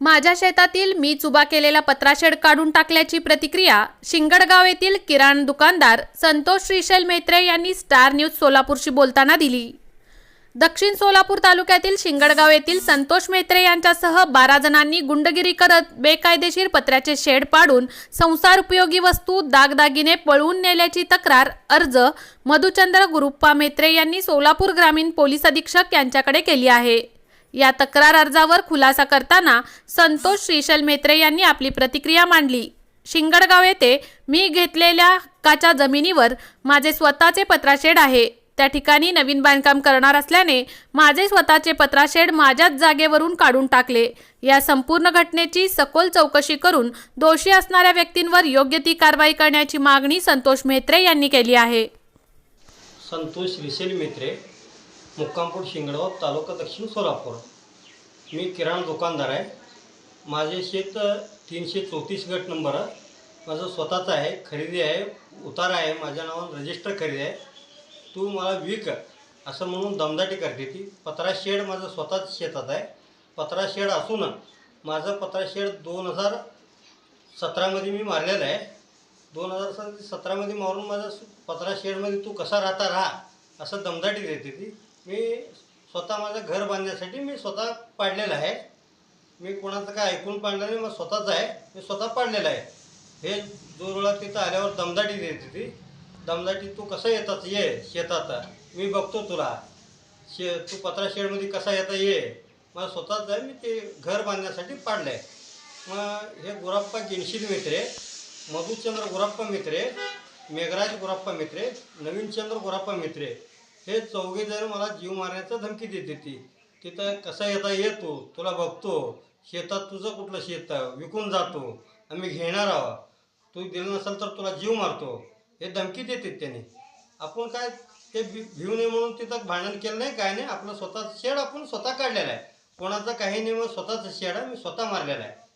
माझ्या शेतातील मी चुबा केलेला पत्राशेड काढून टाकल्याची प्रतिक्रिया शिंगडगाव येथील किराण दुकानदार संतोष श्रीशैल मेत्रे यांनी स्टार न्यूज सोलापूरशी बोलताना दिली. दक्षिण सोलापूर तालुक्यातील शिंगडगाव येथील संतोष मेत्रे यांच्यासह बारा जणांनी गुंडगिरी करत बेकायदेशीर पत्र्याचे शेड पाडून संसार उपयोगी वस्तू दागदागिने पळवून नेल्याची तक्रार अर्ज मधुचंद्र गुरुप्पा मेत्रे यांनी सोलापूर ग्रामीण पोलीस अधीक्षक यांच्याकडे केली आहे. या तक्रार अर्जावर खुलासा करताना संतोष श्रीशल मेत्रे यांनी आपली प्रतिक्रिया मांडली. शिंगडगाव येथे मी घेतलेल्या हक्काच्या जमिनीवर माझे स्वतःचे पत्राशेड आहे. त्या ठिकाणी नवीन बांधकाम करणार असल्याने माझे स्वतःचे पत्राशेड माझ्याच जागेवरून काढून टाकले. या संपूर्ण घटनेची सखोल चौकशी करून दोषी असणाऱ्या व्यक्तींवर योग्य ती कारवाई करण्याची मागणी संतोष मेत्रे यांनी केली आहे. संतोष विशेल मेत्रे मुक्कामपूर शिंगडव तालुका दक्षिण सोलापूर. मी किराणा दुकानदार आहे. माझे शेत तीनशे चौतीस गट नंबर. माझं स्वतःचं आहे खरेदी आहे उतारा आहे माझ्या नावानं रजिस्टर खरेदी आहे. तू मला विक असं म्हणून दमदाटी करते ती. पत्रा शेड माझं स्वतःच शेतात आहे. पत्रा शेड असून माझं पत्रा शेड दोन हजार सतरामध्ये मी मारलेलं आहे. दोन हजार सतरामध्ये मारून माझा पत्रा शेडमध्ये तू कसा राहता राहा असं दमदाटी देते ती. मी स्वतः माझं घर बांधण्यासाठी मी स्वतः पाडलेलं आहे. मी कोणाचं काय ऐकून पाडलं नाही मग स्वतःच आहे. मी स्वतः पाडलेलं आहे. हे दोन वेळा तिथं आल्यावर दमदाटी देते ती. दमदाटी तू कसं येतात? ये शेतात. मी बघतो तुला. शे तू पत्रा शेडमध्ये कसा येता? ये. मला स्वतःच आहे मी ते घर बांधण्यासाठी पाडलं आहे मग हे गुराप्पा गिनशील मित्रे मधुचंद्र गुराप्पा मित्रे मेघराज गुराप्पा मित्रे नवीनचंद्र गुराप्पा मित्रे हे चौघे जण मला जीव मारण्याचा धमकी देते ती तिथं कसा येता येतो तुला बघतो. शेतात तुझं कुठलं शेत विकून जातो. आम्ही घेणार आहोत. तू दिलं नसेल तर तुला जीव मारतो. हे धमकी देते त्याने. आपण काय ते भिऊ नये म्हणून तिथं भांडण केलं नाही काय नाही. आपलं स्वतः शेड आपण स्वतः काढलेलं आहे. कोणाचं काही नाही मग स्वतःचं शेड आहे मी स्वतः मारलेलं आहे.